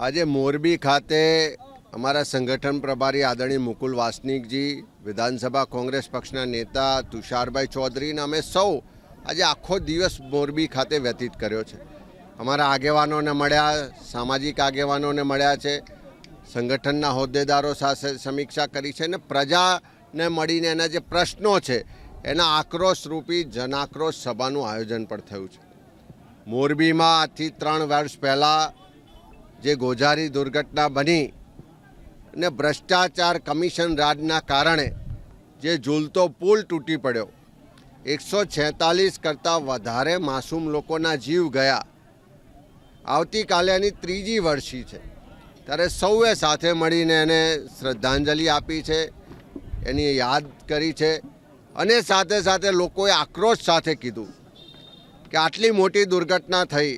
આજે મોરબી ખાતે અમારા સંગઠન પ્રભારી આદરણીય મુકુલ વાસનિકજી, વિધાનસભા કોંગ્રેસ પક્ષના નેતા તુષારભાઈ ચૌધરીને અમે સૌ આજે આખો દિવસ મોરબી ખાતે વ્યતીત કર્યો છે. અમારા આગેવાનોને મળ્યા, સામાજિક આગેવાનોને મળ્યા છે, સંગઠનના હોદ્દેદારો સાથે સમીક્ષા કરી છે અને પ્રજાને મળીને એના જે પ્રશ્નો છે, એના આક્રોશ રૂપી જનાક્રોશ સભાનું આયોજન પણ થયું છે. મોરબીમાં આજથી ત્રણ વર્ષ પહેલાં જે ગોઝારી દુર્ઘટના બની અને ભ્રષ્ટાચાર કમિશન રાજના કારણે જે ઝૂલતો પુલ તૂટી પડ્યો. એકસો છેતાલીસ કરતાં વધારે માસૂમ લોકોના જીવ ગયા. આવતીકાલે એની ત્રીજી વર્ષી છે. ત્યારે સૌએ સાથે મળીને એને શ્રદ્ધાંજલિ આપી છે, એની યાદ કરી છે અને સાથે સાથે લોકોએ આક્રોશ સાથે કીધું કે આટલી મોટી દુર્ઘટના થઈ,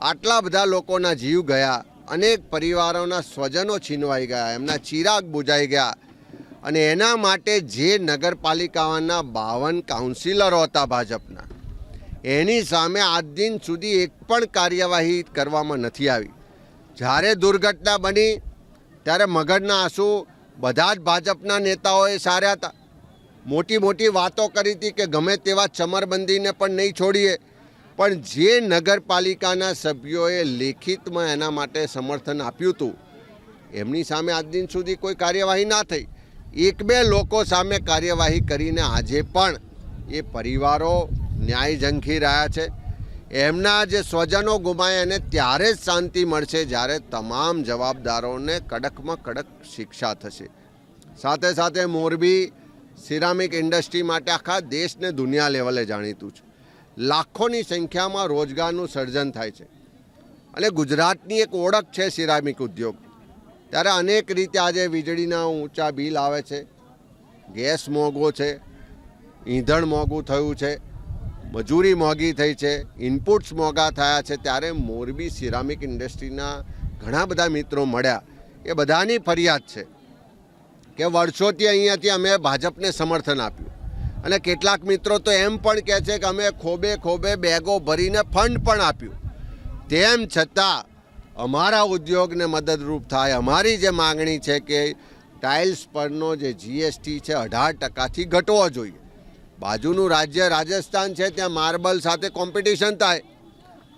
આટલા બધા લોકોના જીવ ગયા અનેક પરિવારોના સ્વજનો છીનવાઈ ગયા, એમના ચિરાગ બુજાઈ ગયા અને એના માટે જે નગરપાલિકાના બાવન કાઉન્સિલરો હતા ભાજપના, એની સામે આજ દિન સુધી એક પણ કાર્યવાહી કરવામાં નથી આવી. જ્યારે દુર્ઘટના બની, ત્યારે મગજના આંસુ બધા જ ભાજપના નેતાઓએ સાર્યા હતા. મોટી મોટી વાતો કરી હતી કે ગમે તેવા ચમરબંધીને પણ નહીં છોડીએ. પણ જે નગરપાલિકાના સભ્યોએ લેખિતમાં એના માટે સમર્થન આપ્યું હતું, એમની સામે આજ દિન સુધી કોઈ કાર્યવાહી ના થઈ. એક બે લોકો સામે કાર્યવાહી કરીને આજે પણ એ પરિવારો ન્યાય ઝંખી રહ્યા છે. એમના જે સ્વજનો ગુમાય એને ત્યારે જ શાંતિ મળશે જ્યારે તમામ જવાબદારોને કડકમાં કડક શિક્ષા થશે. સાથે સાથે મોરબી સિરામિક ઇન્ડસ્ટ્રી માટે આખા દેશને દુનિયા લેવલે જાણીતું છે. લાખોની સંખ્યામાં રોજગારનું સર્જન થાય છે. અને ગુજરાતની એક ઓળખ છે સિરામિક ઉદ્યોગ. ત્યારે અનેક રીતે આજે વીજળીના ઊંચા બિલ આવે છે, ગેસ મોંઘો છે, ઈંધણ મોંઘું થયું છે, મજૂરી મોંઘી થઈ છે, ઇનપુટ્સ મોંઘા થયા છે. ત્યારે મોરબી સિરામિક ઇન્ડસ્ટ્રીના ઘણા બધા મિત્રો મળ્યા. એ બધાની ફરિયાદ છે કે વર્ષોથી અહીંયાથી અમે ભાજપને સમર્થન આપ્યું. અને કેટલાક મિત્રો તો એમ પણ કહે છે કે અમે ખોબે ખોબે બેગો ભરીને ફંડ પણ આપ્યું. તેમ છતાં અમારા ઉદ્યોગને મદદરૂપ થાય. અમારી જે માગણી છે કે ટાઇલ્સ પરનો જે જીએસટી છે અઢાર ટકાથી ઘટવો જોઈએ. બાજુનું રાજ્ય રાજસ્થાન છે, ત્યાં માર્બલ સાથે કોમ્પિટિશન થાય.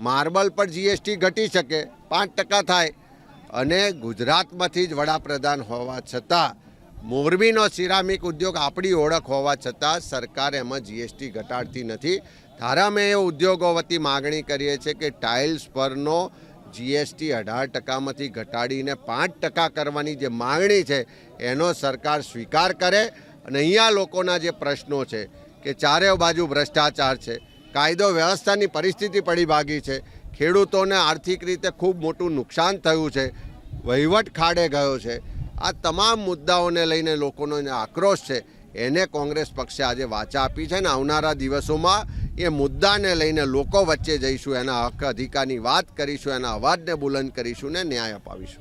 માર્બલ પર જીએસટી ઘટી શકે, પાંચ ટકા થાય. અને ગુજરાતમાંથી જ વડાપ્રધાન હોવા છતાં મોરબીનો સિરામિક ઉદ્યોગ આપણી ઓળખ હોવા છતાં સરકાર એમાં જીએસટી ઘટાડતી નથી. ધારામે એ ઉદ્યોગો વતી માગણી કરીએ છીએ કે ટાઇલ્સ પરનો જીએસટી અઢાર ટકામાંથી ઘટાડીને પાંચ ટકા કરવાની જે માગણી છે, એનો સરકાર સ્વીકાર કરે અને અહીંયા લોકોના જે પ્રશ્નો છે કે ચારે બાજુ ભ્રષ્ટાચાર છે, કાયદો વ્યવસ્થાની પરિસ્થિતિ પડી ભાગી છે, ખેડૂતોને આર્થિક રીતે ખૂબ મોટું નુકસાન થયું છે, વહીવટ ખાડે ગયો છે આ તમામ મુદ્દાઓને લઈને લોકોનો જે આક્રોશ છે. એને કોંગ્રેસ પક્ષે આજે વાચા આપી છે ને આવનારા દિવસોમાં એ મુદ્દાને લઈને લોકો વચ્ચે જઈશું, એના હક અધિકારની વાત કરીશું, એના અવાજને બુલંદ કરીશું ને ન્યાય અપાવીશું.